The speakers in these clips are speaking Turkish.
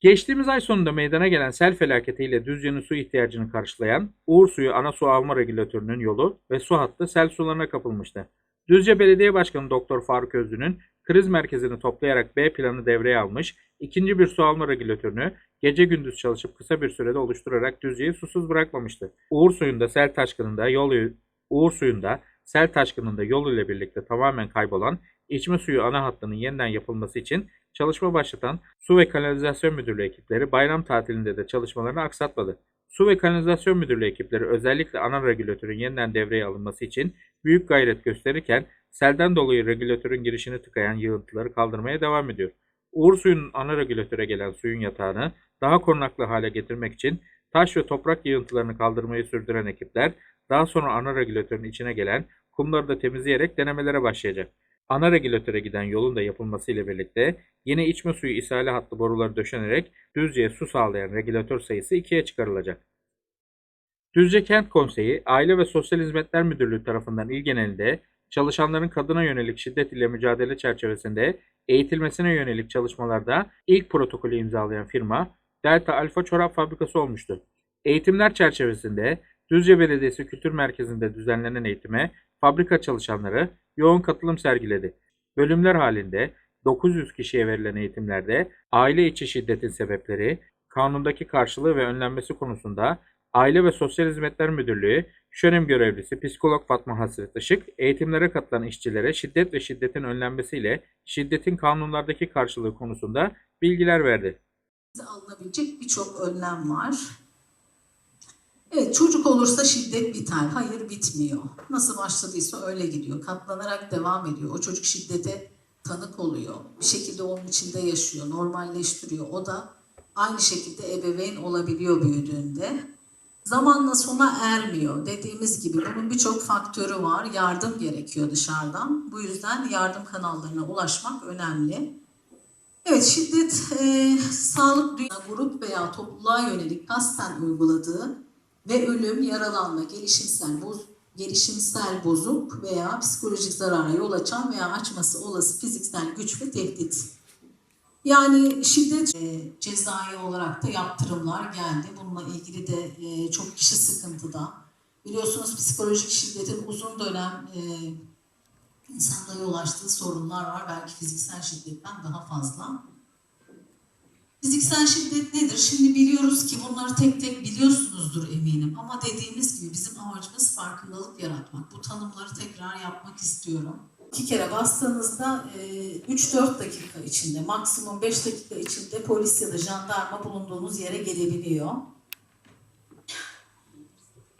Geçtiğimiz ay sonunda meydana gelen sel felaketiyle Düzce'nin su ihtiyacını karşılayan Uğur Suyu ana su alma regülatörünün yolu ve su hattı sel sularına kapılmıştı. Düzce Belediye Başkanı Doktor Faruk Özlü'nün kriz merkezini toplayarak B planı devreye almış, ikinci bir su alma regülatörünü gece gündüz çalışıp kısa bir sürede oluşturarak Düzce'yi susuz bırakmamıştı. Uğur Suyu'nda sel taşkınında yol Uğur Suyu'nda sel taşkınında yol ile birlikte tamamen kaybolan içme suyu ana hattının yeniden yapılması için çalışma başlatan Su ve Kanalizasyon Müdürlüğü ekipleri bayram tatilinde de çalışmalarını aksatmadı. Su ve Kanalizasyon Müdürlüğü ekipleri özellikle ana regülatörün yeniden devreye alınması için büyük gayret gösterirken selden dolayı regülatörün girişini tıkayan yığıntıları kaldırmaya devam ediyor. Uğur suyunun ana regülatöre gelen suyun yatağını daha korunaklı hale getirmek için taş ve toprak yığıntılarını kaldırmayı sürdüren ekipler daha sonra ana regülatörün içine gelen kumları da temizleyerek denemelere başlayacak. Ana regülatöre giden yolun da yapılması ile birlikte yeni içme suyu ishali hattı boruları döşenerek Düzce'ye su sağlayan regülatör sayısı ikiye çıkarılacak. Düzce Kent Konseyi, Aile ve Sosyal Hizmetler Müdürlüğü tarafından il genelinde çalışanların kadına yönelik şiddet ile mücadele çerçevesinde eğitilmesine yönelik çalışmalarda ilk protokolü imzalayan firma Delta Alfa Çorap Fabrikası olmuştu. Eğitimler çerçevesinde Düzce Belediyesi Kültür Merkezi'nde düzenlenen eğitime fabrika çalışanları yoğun katılım sergiledi. Bölümler halinde 900 kişiye verilen eğitimlerde aile içi şiddetin sebepleri, kanundaki karşılığı ve önlenmesi konusunda Aile ve Sosyal Hizmetler Müdürlüğü Şönem görevlisi psikolog Fatma Hasret Işık, eğitimlere katılan işçilere şiddet ve şiddetin önlenmesiyle şiddetin kanunlardaki karşılığı konusunda bilgiler verdi. alınabilecek birçok önlem var. Evet çocuk olursa şiddet biter. Hayır bitmiyor. Nasıl başladıysa öyle gidiyor. Katlanarak devam ediyor. O çocuk şiddete tanık oluyor. Bir şekilde onun içinde yaşıyor. Normalleştiriyor. O da aynı şekilde ebeveyn olabiliyor büyüdüğünde. Zamanla sona ermiyor. Dediğimiz gibi bunun birçok faktörü var. Yardım gerekiyor dışarıdan. Bu yüzden yardım kanallarına ulaşmak önemli. Evet, şiddet e, sağlık dünya grup veya topluluğa yönelik kasten uyguladığı ve ölüm, yaralanma, gelişimsel boz, gelişimsel bozuk veya psikolojik zarara yol açan veya açması olası fiziksel güç ve tehdit. Yani şiddet e, cezai olarak da yaptırımlar geldi. Bununla ilgili de e, çok kişi sıkıntıda. Biliyorsunuz psikolojik şiddetin uzun dönem e, insanda yol açtığı sorunlar var. Belki fiziksel şiddetten daha fazla. Fiziksel şiddet nedir? Şimdi biliyoruz ki bunları tek tek biliyorsunuzdur eminim. Ama dediğimiz gibi bizim amacımız farkındalık yaratmak. Bu tanımları tekrar yapmak istiyorum. İki kere bastığınızda e, 3-4 dakika içinde, maksimum 5 dakika içinde polis ya da jandarma bulunduğunuz yere gelebiliyor.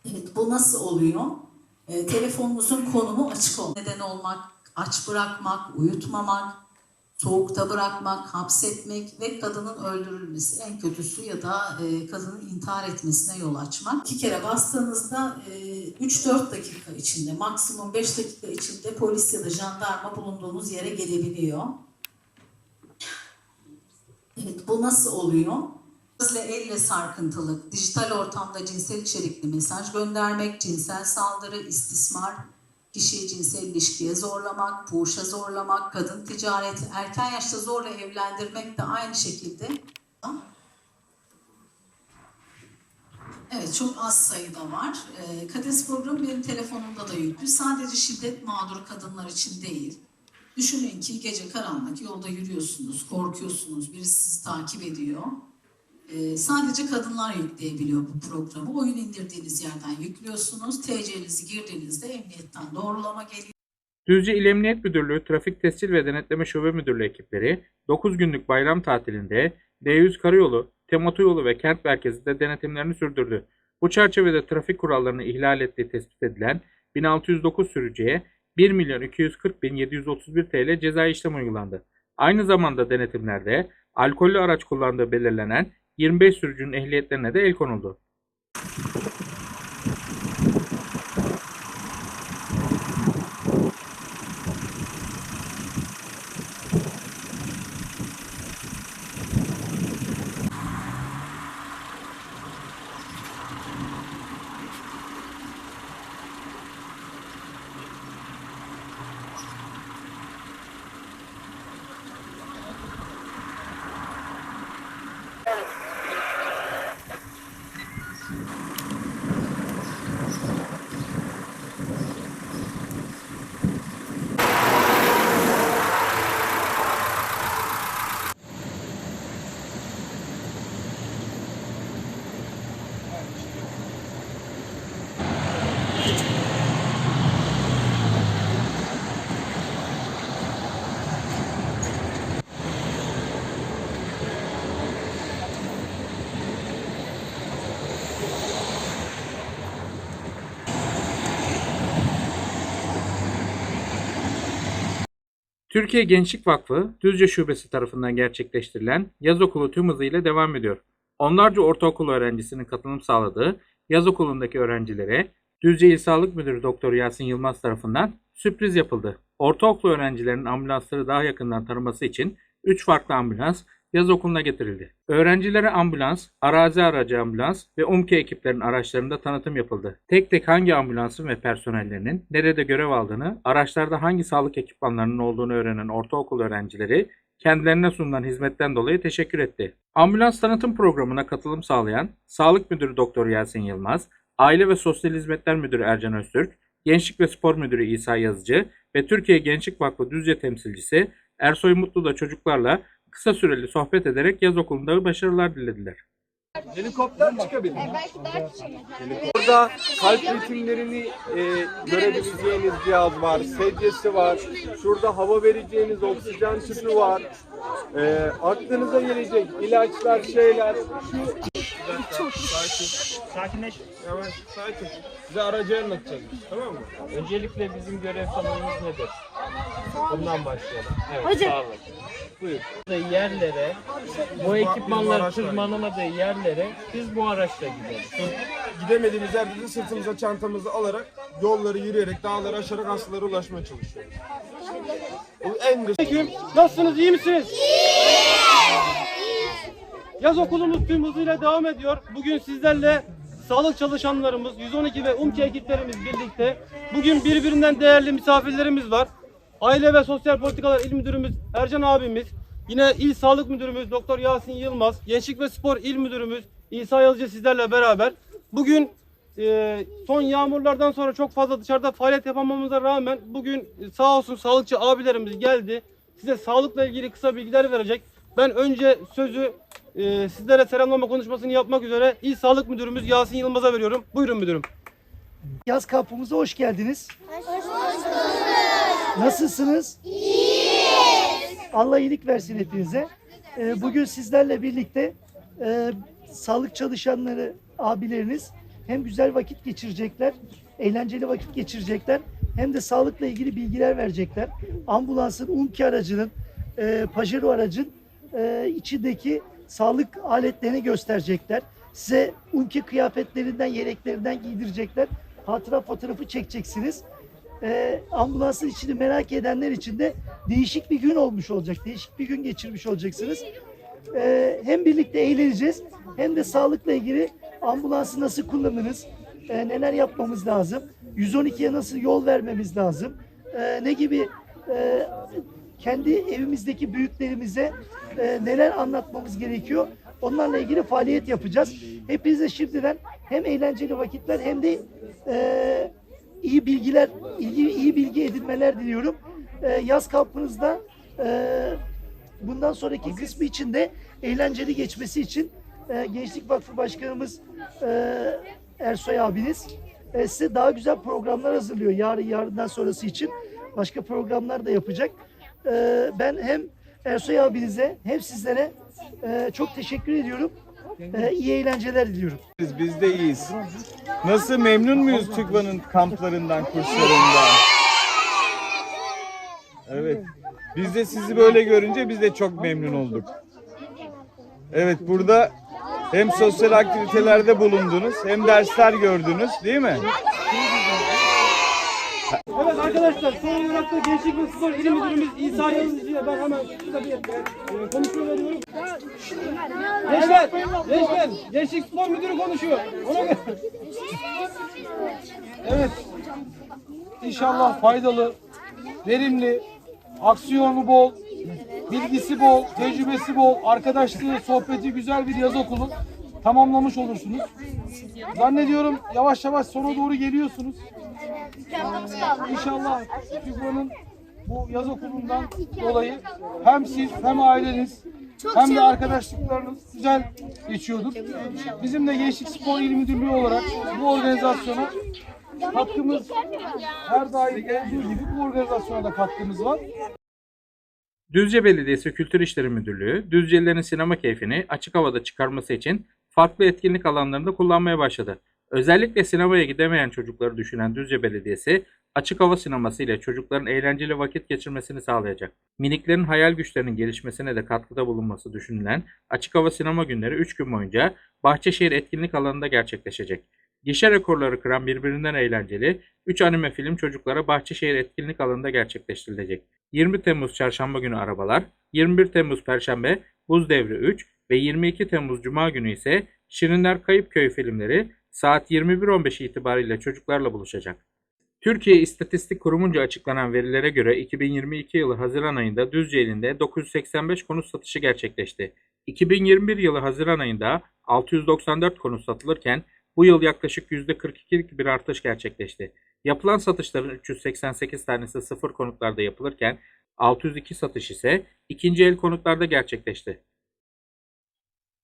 Evet, bu nasıl oluyor? E, telefonunuzun konumu açık olmak, neden olmak, aç bırakmak, uyutmamak, soğukta bırakmak, hapsetmek ve kadının öldürülmesi en kötüsü ya da e, kadının intihar etmesine yol açmak. İki kere bastığınızda e, 3-4 dakika içinde, maksimum 5 dakika içinde polis ya da jandarma bulunduğunuz yere gelebiliyor. Evet, bu nasıl oluyor? Gözle elle sarkıntılık, dijital ortamda cinsel içerikli mesaj göndermek, cinsel saldırı, istismar, kişiyi cinsel ilişkiye zorlamak, fuhuşa zorlamak, kadın ticareti, erken yaşta zorla evlendirmek de aynı şekilde. Evet çok az sayıda var. Ee, Kades programı benim telefonumda da yüklü. Sadece şiddet mağduru kadınlar için değil. Düşünün ki gece karanlık yolda yürüyorsunuz, korkuyorsunuz, birisi sizi takip ediyor. Ee, sadece kadınlar yükleyebiliyor bu programı. Oyun indirdiğiniz yerden yüklüyorsunuz. TC'nizi girdiğinizde emniyetten doğrulama geliyor. Düzce İl Emniyet Müdürlüğü Trafik Tescil ve Denetleme Şube Müdürlüğü ekipleri 9 günlük bayram tatilinde D100 Karayolu, Temotu Yolu ve Kent Merkezi'nde denetimlerini sürdürdü. Bu çerçevede trafik kurallarını ihlal ettiği tespit edilen 1609 sürücüye 1 milyon 240 bin 731 TL ceza işlem uygulandı. Aynı zamanda denetimlerde alkollü araç kullandığı belirlenen 25 sürücünün ehliyetlerine de el konuldu. Türkiye Gençlik Vakfı Düzce Şubesi tarafından gerçekleştirilen yaz okulu tüm hızıyla devam ediyor. Onlarca ortaokul öğrencisinin katılım sağladığı yaz okulundaki öğrencilere Düzce İl Sağlık Müdürü Doktor Yasin Yılmaz tarafından sürpriz yapıldı. Ortaokul öğrencilerinin ambulansları daha yakından tanıması için 3 farklı ambulans yaz okuluna getirildi. Öğrencilere ambulans, arazi aracı ambulans ve UMKE ekiplerinin araçlarında tanıtım yapıldı. Tek tek hangi ambulansın ve personellerinin nerede görev aldığını, araçlarda hangi sağlık ekipmanlarının olduğunu öğrenen ortaokul öğrencileri kendilerine sunulan hizmetten dolayı teşekkür etti. Ambulans tanıtım programına katılım sağlayan Sağlık Müdürü Doktor Yasin Yılmaz, Aile ve Sosyal Hizmetler Müdürü Ercan Öztürk, Gençlik ve Spor Müdürü İsa Yazıcı ve Türkiye Gençlik Vakfı Düzce temsilcisi Ersoy Mutlu da çocuklarla kısa süreli sohbet ederek yaz okulunda başarılar dilediler. Helikopter çıkabilir. Belki daha küçük. Burada kalp ritimlerini e, görebileceğiniz cihaz var. Sedyesi var. Şurada hava vereceğiniz oksijen tüpü var. E, aklınıza gelecek ilaçlar, şeyler. Şu... Sakin. Sakinleş. Yavaş, sakin. Size aracı anlatacağız. Tamam mı? Öncelikle bizim görev tanımımız nedir? Bundan başlayalım. Evet, Hocam. sağlık. Buyur. Yerlere, bu ekipmanların tırmanamadığı yerlere biz bu araçla gideriz. Gidemediğimiz yerde de sırtımıza çantamızı alarak yolları yürüyerek, dağları aşarak hastalara ulaşmaya çalışıyoruz. Bu en Aleyküm. Nasılsınız? iyi misiniz? Yaz okulumuz tüm hızıyla devam ediyor. Bugün sizlerle sağlık çalışanlarımız, 112 ve UMKE ekiplerimiz birlikte. Bugün birbirinden değerli misafirlerimiz var. Aile ve Sosyal Politikalar İl Müdürümüz Ercan abimiz, yine İl Sağlık Müdürümüz Doktor Yasin Yılmaz, Gençlik ve Spor İl Müdürümüz İsa Yazıcı sizlerle beraber. Bugün e, son yağmurlardan sonra çok fazla dışarıda faaliyet yapamamıza rağmen bugün e, sağ olsun sağlıkçı abilerimiz geldi. Size sağlıkla ilgili kısa bilgiler verecek. Ben önce sözü e, sizlere selamlama konuşmasını yapmak üzere İl Sağlık Müdürümüz Yasin Yılmaz'a veriyorum. Buyurun müdürüm. Yaz kampımıza hoş geldiniz. Nasılsınız? İyiyiz. Allah iyilik versin hepinize. Ee, bugün sizlerle birlikte e, sağlık çalışanları, abileriniz hem güzel vakit geçirecekler, eğlenceli vakit geçirecekler hem de sağlıkla ilgili bilgiler verecekler. Ambulansın, UMKI aracının, e, Pajero aracın e, içindeki sağlık aletlerini gösterecekler. Size UMKI kıyafetlerinden, yeleklerinden giydirecekler. Hatıra fotoğrafı çekeceksiniz. Ee, ambulansın içini merak edenler için de değişik bir gün olmuş olacak. Değişik bir gün geçirmiş olacaksınız. Ee, hem birlikte eğleneceğiz hem de sağlıkla ilgili ambulansı nasıl kullanırız, e, neler yapmamız lazım, 112'ye nasıl yol vermemiz lazım, e, ne gibi e, kendi evimizdeki büyüklerimize e, neler anlatmamız gerekiyor. Onlarla ilgili faaliyet yapacağız. Hepinize şimdiden hem eğlenceli vakitler hem de e, iyi bilgiler, iyi, iyi bilgi edinmeler diliyorum. E, yaz kampınızda e, bundan sonraki kısmı için de eğlenceli geçmesi için e, Gençlik Vakfı Başkanımız e, Ersoy abiniz e, size daha güzel programlar hazırlıyor. Yarın yarından sonrası için başka programlar da yapacak. E, ben hem Ersoy abinize hem sizlere e, çok teşekkür ediyorum. E, iyi eğlenceler diliyorum. Biz, biz de iyiyiz. Nasıl memnun muyuz TÜGVA'nın kamplarından, kurslarından? Evet. Biz de sizi böyle görünce biz de çok memnun olduk. Evet burada hem sosyal aktivitelerde bulundunuz hem dersler gördünüz değil mi? Evet arkadaşlar son olarak da Gençlik ve Spor İl Müdürümüz İsa Yazıcı'ya ben hemen şurada bir e, konuşma veriyorum. Gençler, gençler, Gençlik Spor Müdürü konuşuyor. Ona göre. Evet. İnşallah faydalı, verimli, aksiyonu bol, bilgisi bol, tecrübesi bol, arkadaşlığı, sohbeti güzel bir yaz okulu tamamlamış olursunuz. Zannediyorum yavaş yavaş sona doğru geliyorsunuz. İnşallah TÜGVA'nın bu yaz okulundan dolayı hem siz hem aileniz hem de arkadaşlıklarınız güzel geçiyordur. Bizim de Gençlik Spor İl Müdürlüğü olarak bu organizasyona katkımız her daim olduğu gibi bu organizasyona da katkımız var. Düzce Belediyesi Kültür İşleri Müdürlüğü, Düzcelilerin sinema keyfini açık havada çıkarması için farklı etkinlik alanlarında kullanmaya başladı. Özellikle sinemaya gidemeyen çocukları düşünen Düzce Belediyesi, açık hava sineması ile çocukların eğlenceli vakit geçirmesini sağlayacak. Miniklerin hayal güçlerinin gelişmesine de katkıda bulunması düşünülen açık hava sinema günleri 3 gün boyunca Bahçeşehir etkinlik alanında gerçekleşecek. Gişe rekorları kıran birbirinden eğlenceli 3 anime film çocuklara Bahçeşehir etkinlik alanında gerçekleştirilecek. 20 Temmuz çarşamba günü arabalar, 21 Temmuz perşembe Buz Devri 3 ve 22 Temmuz cuma günü ise Şirinler Kayıp Köy filmleri saat 21.15 itibariyle çocuklarla buluşacak. Türkiye İstatistik Kurumu'nca açıklanan verilere göre 2022 yılı Haziran ayında Düzce ilinde 985 konut satışı gerçekleşti. 2021 yılı Haziran ayında 694 konut satılırken bu yıl yaklaşık %42'lik bir artış gerçekleşti. Yapılan satışların 388 tanesi sıfır konutlarda yapılırken 602 satış ise ikinci el konutlarda gerçekleşti.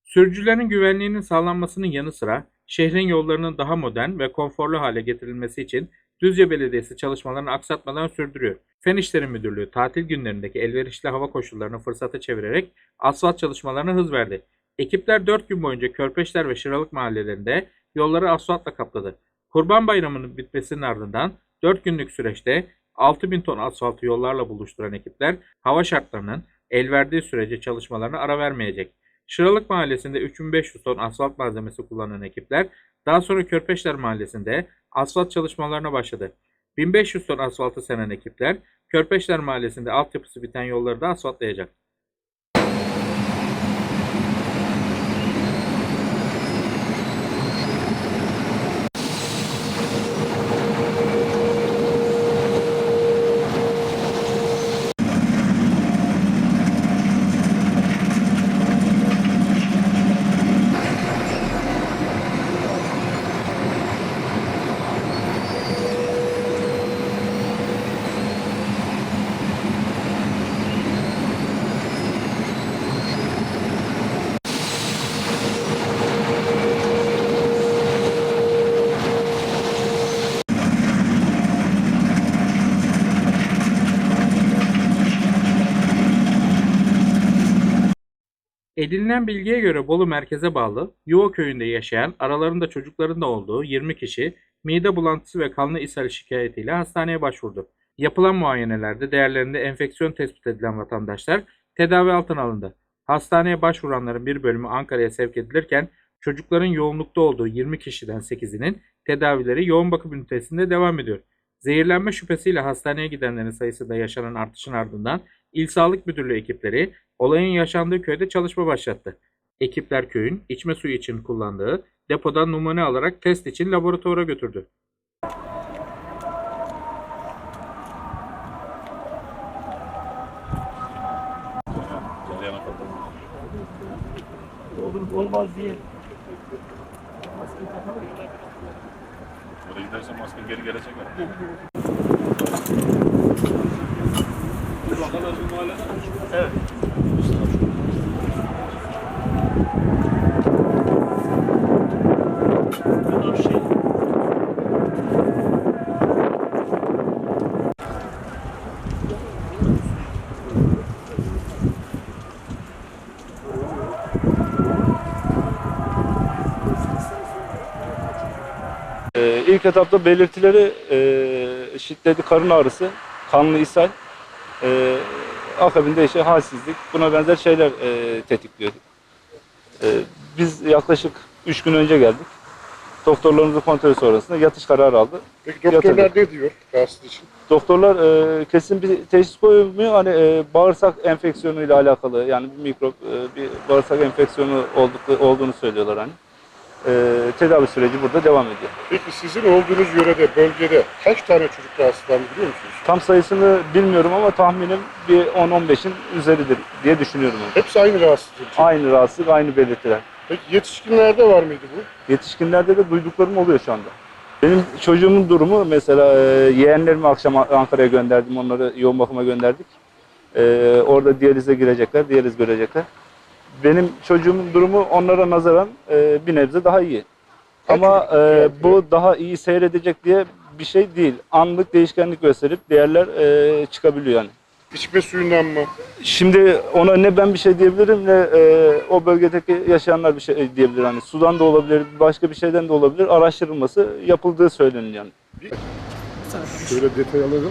Sürücülerin güvenliğinin sağlanmasının yanı sıra şehrin yollarının daha modern ve konforlu hale getirilmesi için Düzce Belediyesi çalışmalarını aksatmadan sürdürüyor. Fen İşleri Müdürlüğü tatil günlerindeki elverişli hava koşullarını fırsata çevirerek asfalt çalışmalarına hız verdi. Ekipler 4 gün boyunca Körpeşler ve Şıralık mahallelerinde yolları asfaltla kapladı. Kurban Bayramı'nın bitmesinin ardından 4 günlük süreçte 6000 ton asfaltı yollarla buluşturan ekipler hava şartlarının el verdiği sürece çalışmalarına ara vermeyecek. Şıralık Mahallesi'nde 3500 ton asfalt malzemesi kullanan ekipler daha sonra Körpeşler Mahallesi'nde asfalt çalışmalarına başladı. 1500 ton asfaltı senen ekipler Körpeşler Mahallesi'nde altyapısı biten yolları da asfaltlayacak. Edinilen bilgiye göre Bolu merkeze bağlı Yuva köyünde yaşayan aralarında çocukların da olduğu 20 kişi mide bulantısı ve kanlı ishal şikayetiyle hastaneye başvurdu. Yapılan muayenelerde değerlerinde enfeksiyon tespit edilen vatandaşlar tedavi altına alındı. Hastaneye başvuranların bir bölümü Ankara'ya sevk edilirken çocukların yoğunlukta olduğu 20 kişiden 8'inin tedavileri yoğun bakım ünitesinde devam ediyor. Zehirlenme şüphesiyle hastaneye gidenlerin sayısı da yaşanan artışın ardından İl Sağlık Müdürlüğü ekipleri olayın yaşandığı köyde çalışma başlattı. Ekipler köyün içme suyu için kullandığı depodan numune alarak test için laboratuvara götürdü. Olur olmaz diye. Oraya gidersen masken geri gelecek. ya. Ee, ilk etapta belirtileri e, şiddetli karın ağrısı, kanlı ishal, e, akabinde işte halsizlik, buna benzer şeyler e, tetikliyor. E, biz yaklaşık 3 gün önce geldik. Doktorlarımızın kontrolü sonrasında yatış kararı aldı. Peki doktorlar Yatırdı. ne diyor rahatsız için? Doktorlar e, kesin bir teşhis koymuyor. Hani e, bağırsak enfeksiyonu ile alakalı yani bir mikrop, e, bir bağırsak enfeksiyonu olduk, olduğunu söylüyorlar hani. E, tedavi süreci burada devam ediyor. Peki sizin olduğunuz yörede, bölgede kaç tane çocuk rahatsızlandı biliyor musunuz? Tam sayısını bilmiyorum ama tahminim bir 10-15'in üzeridir diye düşünüyorum. yani. Hepsi aynı rahatsızlık. Aynı rahatsızlık, aynı belirtiler. Peki yetişkinlerde var mıydı bu? Yetişkinlerde de duyduklarım oluyor şu anda. Benim çocuğumun durumu mesela e, yeğenlerimi akşam Ankara'ya gönderdim, onları yoğun bakıma gönderdik. E, orada diyalize girecekler, diyaliz görecekler. Benim çocuğumun durumu onlara nazaran e, bir nebze daha iyi. Ama e, bu daha iyi seyredecek diye bir şey değil. Anlık değişkenlik gösterip değerler e, çıkabiliyor yani. İçme suyundan mı? Şimdi ona ne ben bir şey diyebilirim ne e, o bölgedeki yaşayanlar bir şey diyebilir. Hani sudan da olabilir, başka bir şeyden de olabilir. Araştırılması yapıldığı söyleniyor yani. Şöyle detay alabilir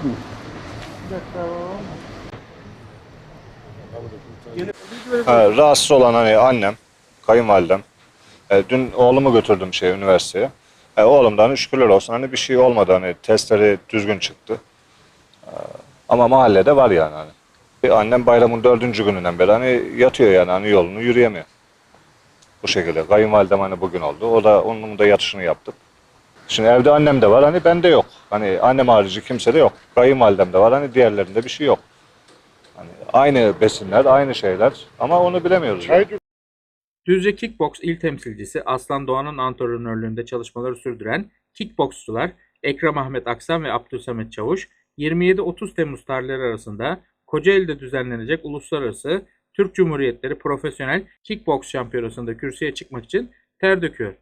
Ha, rahatsız olan hani annem, kayınvalidem. E, dün oğlumu götürdüm şey üniversiteye. E, oğlumdan hani şükürler olsun hani bir şey olmadı hani testleri düzgün çıktı. E, ama mahallede var yani hani. E, Annem bayramın dördüncü gününden beri hani yatıyor yani hani yolunu yürüyemiyor. Bu şekilde. Kayınvalidem hani bugün oldu. O da onun da yatışını yaptık. Şimdi evde annem de var hani bende yok. Hani annem harici kimse de yok. Kayınvalidem de var hani diğerlerinde bir şey yok. Hani aynı besinler, aynı şeyler ama onu bilemiyoruz. Çay Düzce Kickbox il temsilcisi Aslan Doğan'ın antrenörlüğünde çalışmaları sürdüren kickboksçular Ekrem Ahmet Aksan ve Abdülsamet Çavuş 27-30 Temmuz tarihleri arasında Kocaeli'de düzenlenecek Uluslararası Türk Cumhuriyetleri Profesyonel Kickboks Şampiyonası'nda kürsüye çıkmak için ter döküyor.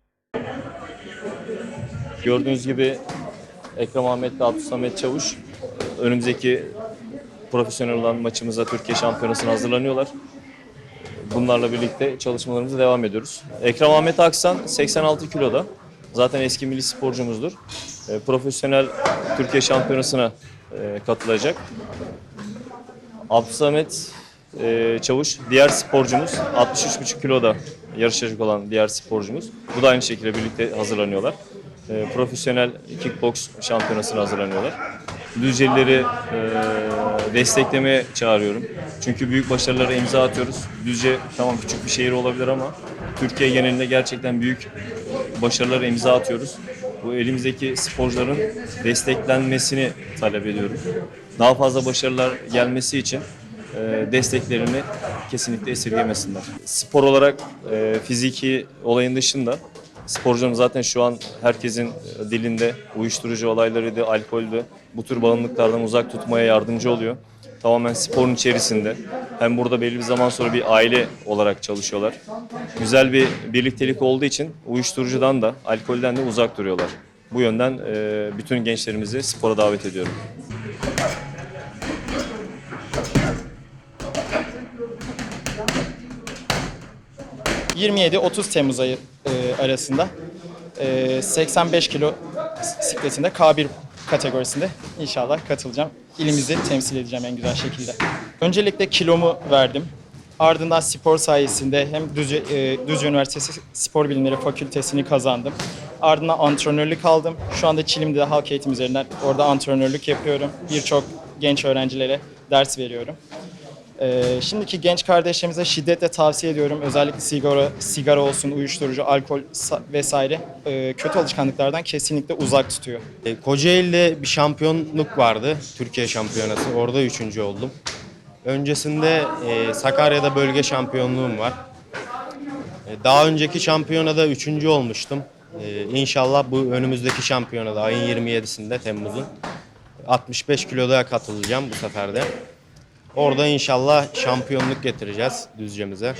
Gördüğünüz gibi Ekrem Ahmet ve Abdülsamet Çavuş önümüzdeki profesyonel olan maçımıza Türkiye Şampiyonası'na hazırlanıyorlar. Bunlarla birlikte çalışmalarımıza devam ediyoruz. Ekrem Ahmet Aksan 86 kiloda. Zaten eski milli sporcumuzdur. E, Profesyonel Türkiye Şampiyonası'na e, katılacak. Abdülsamet e, Çavuş diğer sporcumuz 63,5 kiloda yarışacak olan diğer sporcumuz. Bu da aynı şekilde birlikte hazırlanıyorlar. E, profesyonel kickbox şampiyonasına hazırlanıyorlar. Düzcelileri e, desteklemeye çağırıyorum. Çünkü büyük başarılara imza atıyoruz. Düzce tamam küçük bir şehir olabilir ama Türkiye genelinde gerçekten büyük başarılara imza atıyoruz. Bu elimizdeki sporcuların desteklenmesini talep ediyorum. Daha fazla başarılar gelmesi için e, desteklerini kesinlikle esirgemesinler. Spor olarak e, fiziki olayın dışında sporcunun zaten şu an herkesin e, dilinde uyuşturucu olaylarıydı, alkoldü. Bu tür bağımlılıklardan uzak tutmaya yardımcı oluyor. Tamamen sporun içerisinde. Hem burada belli bir zaman sonra bir aile olarak çalışıyorlar. Güzel bir birliktelik olduğu için uyuşturucudan da, alkolden de uzak duruyorlar. Bu yönden e, bütün gençlerimizi spora davet ediyorum. 27-30 Temmuz ayı e, arasında e, 85 kilo sikletinde K1 kategorisinde inşallah katılacağım. İlimizi temsil edeceğim en güzel şekilde. Öncelikle kilomu verdim. Ardından spor sayesinde hem Düzce, e, Düzce Üniversitesi Spor Bilimleri Fakültesini kazandım. Ardından antrenörlük aldım. Şu anda Çilim'de halk eğitim üzerinden orada antrenörlük yapıyorum. Birçok genç öğrencilere ders veriyorum. Ee, şimdiki genç kardeşlerimize şiddetle tavsiye ediyorum. Özellikle sigara, sigara olsun, uyuşturucu, alkol sa- vesaire e, kötü alışkanlıklardan kesinlikle uzak tutuyor. E, Kocaeli'de bir şampiyonluk vardı. Türkiye şampiyonası. Orada üçüncü oldum. Öncesinde e, Sakarya'da bölge şampiyonluğum var. E, daha önceki şampiyonada üçüncü olmuştum. E, inşallah bu önümüzdeki şampiyonada ayın 27'sinde Temmuz'un 65 kiloda katılacağım bu sefer de. Orada inşallah şampiyonluk getireceğiz Düzce'mize.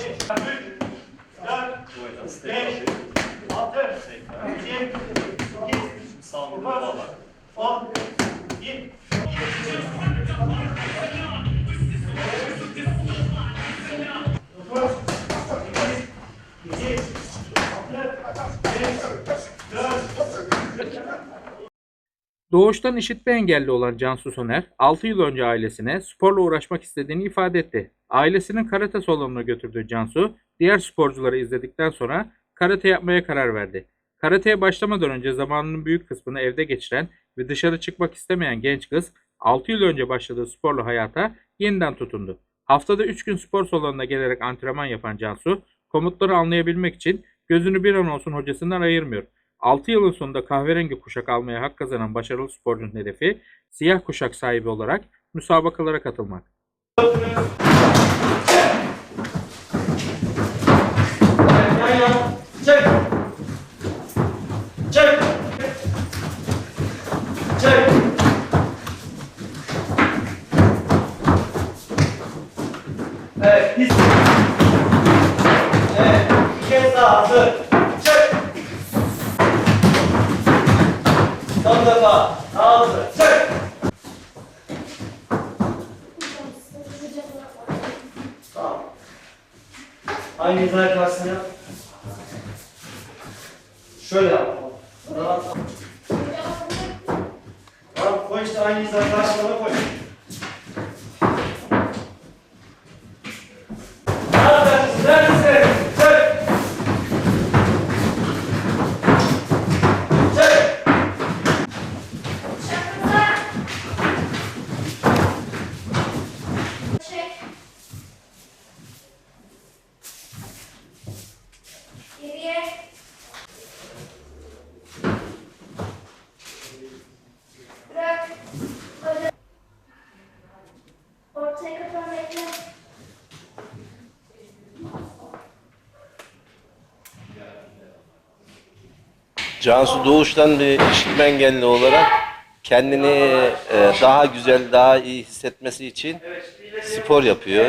Doğuştan işitme engelli olan Cansu Soner, 6 yıl önce ailesine sporla uğraşmak istediğini ifade etti. Ailesinin karate salonuna götürdüğü Cansu, diğer sporcuları izledikten sonra karate yapmaya karar verdi. Karateye başlamadan önce zamanının büyük kısmını evde geçiren ve dışarı çıkmak istemeyen genç kız, 6 yıl önce başladığı sporlu hayata yeniden tutundu. Haftada 3 gün spor salonuna gelerek antrenman yapan Cansu, komutları anlayabilmek için gözünü bir an olsun hocasından ayırmıyor. 6 yılın sonunda kahverengi kuşak almaya hak kazanan başarılı sporcunun hedefi siyah kuşak sahibi olarak müsabakalara katılmak. Cansu doğuştan bir işitme engelli olarak kendini e, daha güzel, daha iyi hissetmesi için spor yapıyor.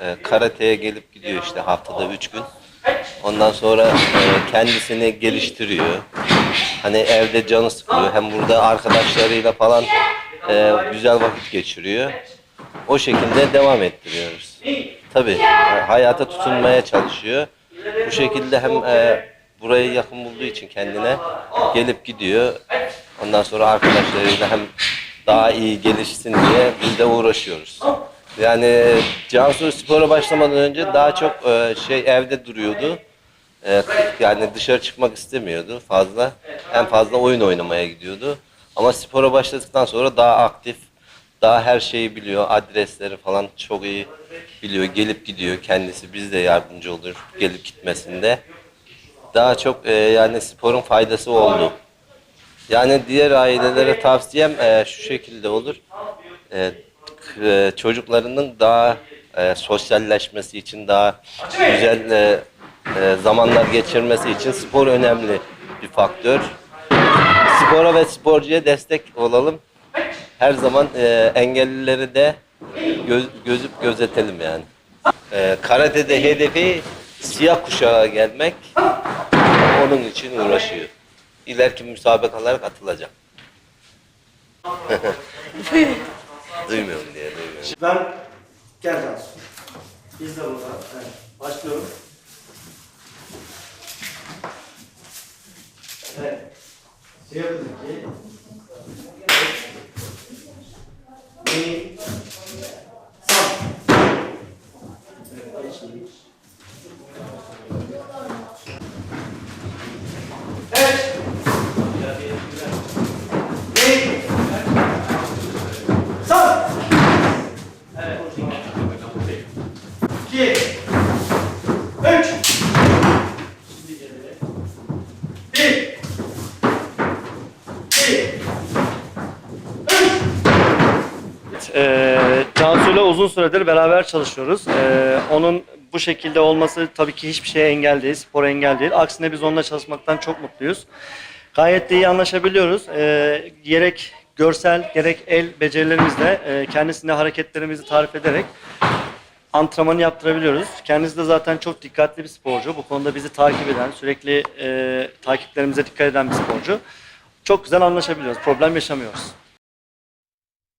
E, Karateye gelip gidiyor işte haftada üç gün. Ondan sonra e, kendisini geliştiriyor. Hani evde canı sıkılıyor. Hem burada arkadaşlarıyla falan e, güzel vakit geçiriyor. O şekilde devam ettiriyoruz. Tabii hayata tutunmaya çalışıyor. Bu şekilde hem e, burayı yakın bulduğu için kendine gelip gidiyor. Ondan sonra arkadaşlarıyla hem daha iyi gelişsin diye biz de uğraşıyoruz. Yani Cansu spora başlamadan önce daha çok e, şey evde duruyordu. E, yani dışarı çıkmak istemiyordu fazla. En fazla oyun oynamaya gidiyordu. Ama spora başladıktan sonra daha aktif, daha her şeyi biliyor. Adresleri falan çok iyi biliyor. Gelip gidiyor kendisi. Biz de yardımcı olur gelip gitmesinde. Daha çok e, yani sporun faydası oldu. Yani diğer ailelere tavsiyem e, şu şekilde olur. E, e, çocuklarının daha e, sosyalleşmesi için daha güzel e, e, zamanlar geçirmesi için spor önemli bir faktör. Spora ve sporcuya destek olalım. Her zaman e, engellileri de göz, gözüp gözetelim yani. E, karatede hedefi siyah kuşağa gelmek. Onun için uğraşıyor. İleriki müsabakalara katılacak. duymuyorum diye duymuyorum. Ben gel Cansu. Biz de burada. Evet. Başlıyorum. Evet. Şey yapın ki. Beni sağ. Evet. Evet. Uzun süredir beraber çalışıyoruz. Ee, onun bu şekilde olması tabii ki hiçbir şeye engel değil, spor engel değil. Aksine biz onunla çalışmaktan çok mutluyuz. Gayet de iyi anlaşabiliyoruz. Ee, gerek görsel, gerek el becerilerimizle e, kendisine hareketlerimizi tarif ederek antrenmanı yaptırabiliyoruz. Kendisi de zaten çok dikkatli bir sporcu. Bu konuda bizi takip eden, sürekli e, takiplerimize dikkat eden bir sporcu. Çok güzel anlaşabiliyoruz, problem yaşamıyoruz.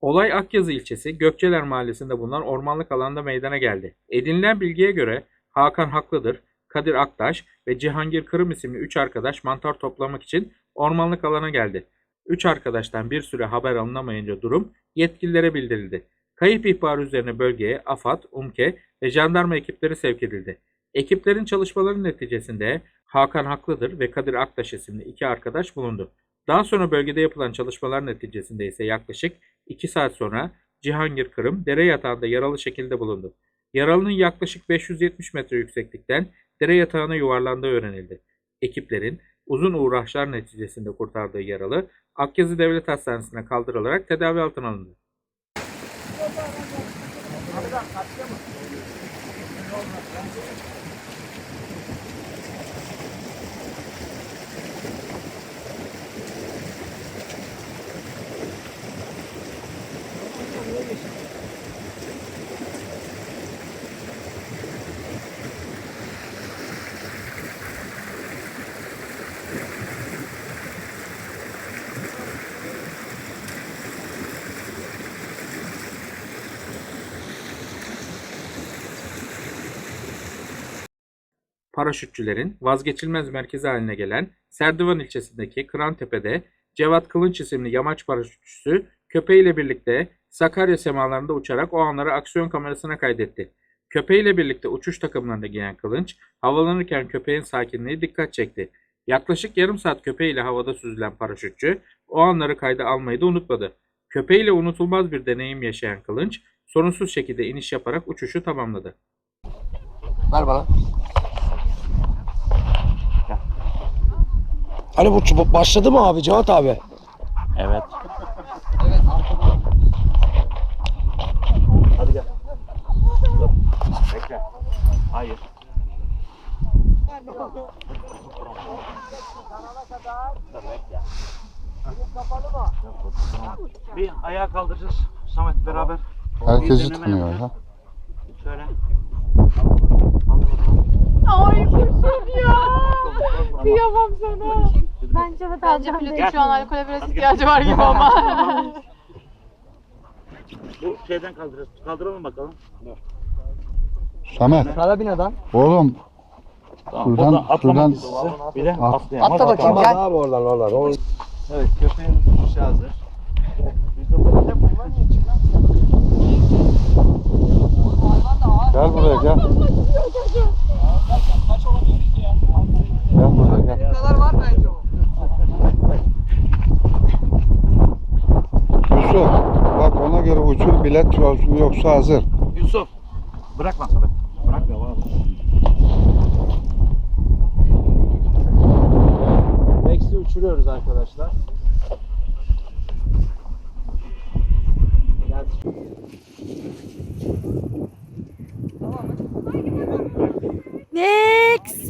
Olay Akyazı ilçesi Gökçeler mahallesinde bulunan ormanlık alanda meydana geldi. Edinilen bilgiye göre Hakan Haklıdır, Kadir Aktaş ve Cihangir Kırım isimli 3 arkadaş mantar toplamak için ormanlık alana geldi. 3 arkadaştan bir süre haber alınamayınca durum yetkililere bildirildi. Kayıp ihbarı üzerine bölgeye AFAD, UMKE ve jandarma ekipleri sevk edildi. Ekiplerin çalışmaları neticesinde Hakan Haklıdır ve Kadir Aktaş isimli iki arkadaş bulundu. Daha sonra bölgede yapılan çalışmalar neticesinde ise yaklaşık 2 saat sonra Cihangir Kırım dere yatağında yaralı şekilde bulundu. Yaralının yaklaşık 570 metre yükseklikten dere yatağına yuvarlandığı öğrenildi. Ekiplerin uzun uğraşlar neticesinde kurtardığı yaralı Akyazı Devlet Hastanesi'ne kaldırılarak tedavi altına alındı. Paraşütçülerin vazgeçilmez merkezi haline gelen Serdivan ilçesindeki Kırantepe'de Cevat Kılınç isimli yamaç paraşütçüsü köpeğiyle birlikte Sakarya semalarında uçarak o anları aksiyon kamerasına kaydetti. Köpeğiyle birlikte uçuş takımlarında giyen Kılınç, havalanırken köpeğin sakinliği dikkat çekti. Yaklaşık yarım saat köpeğiyle havada süzülen paraşütçü o anları kayda almayı da unutmadı. Köpeğiyle unutulmaz bir deneyim yaşayan Kılınç, sorunsuz şekilde iniş yaparak uçuşu tamamladı. Ver bana. Hani bu başladı mı abi Cevat abi? Evet. Hadi gel. Bekle. Hayır. Bir ayağa kaldıracağız. Samet beraber. Herkesi yapacağız. ha. Şöyle. Ay kuşum ya. Kıyamam sana. Bence Bence pilotun şu an alkole biraz ihtiyacı var gibi ama. Bu şeyden kaldıracağız. Kaldıralım bakalım. Samet. Sana bin adam. Oğlum. Tamam, buradan istiyoruz. Bir de At. atlayamaz. Atla bakayım atamaz. gel. Abi oradan oradan. oradan. Evet köpeğimiz uçuşa hazır. Gel buraya gel. Gel buraya gel. Yusuf bak ona göre uçur bilet yolcu yoksa hazır. Yusuf. Bırakma Samet. Bırakma bana. Max'i uçuruyoruz arkadaşlar. Next.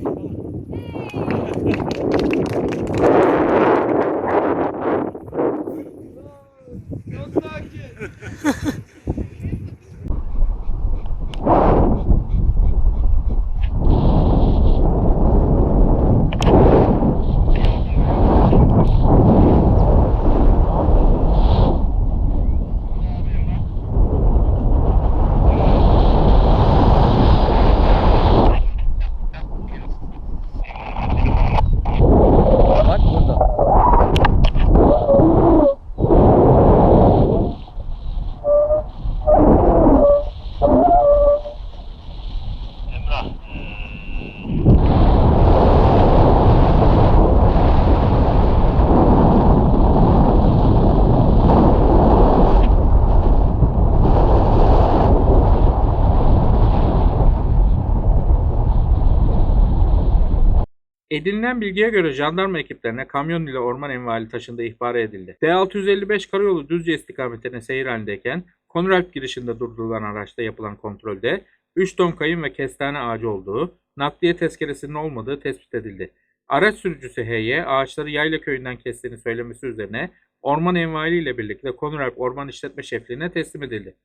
Edinilen bilgiye göre jandarma ekiplerine kamyon ile orman envali taşındığı ihbar edildi. D655 karayolu Düzce istikametine seyir halindeyken Konralp girişinde durdurulan araçta yapılan kontrolde 3 ton kayın ve kestane ağacı olduğu, nakliye tezkeresinin olmadığı tespit edildi. Araç sürücüsü H.Y. ağaçları Yayla köyünden kestiğini söylemesi üzerine orman envali ile birlikte Konralp Orman İşletme Şefliğine teslim edildi.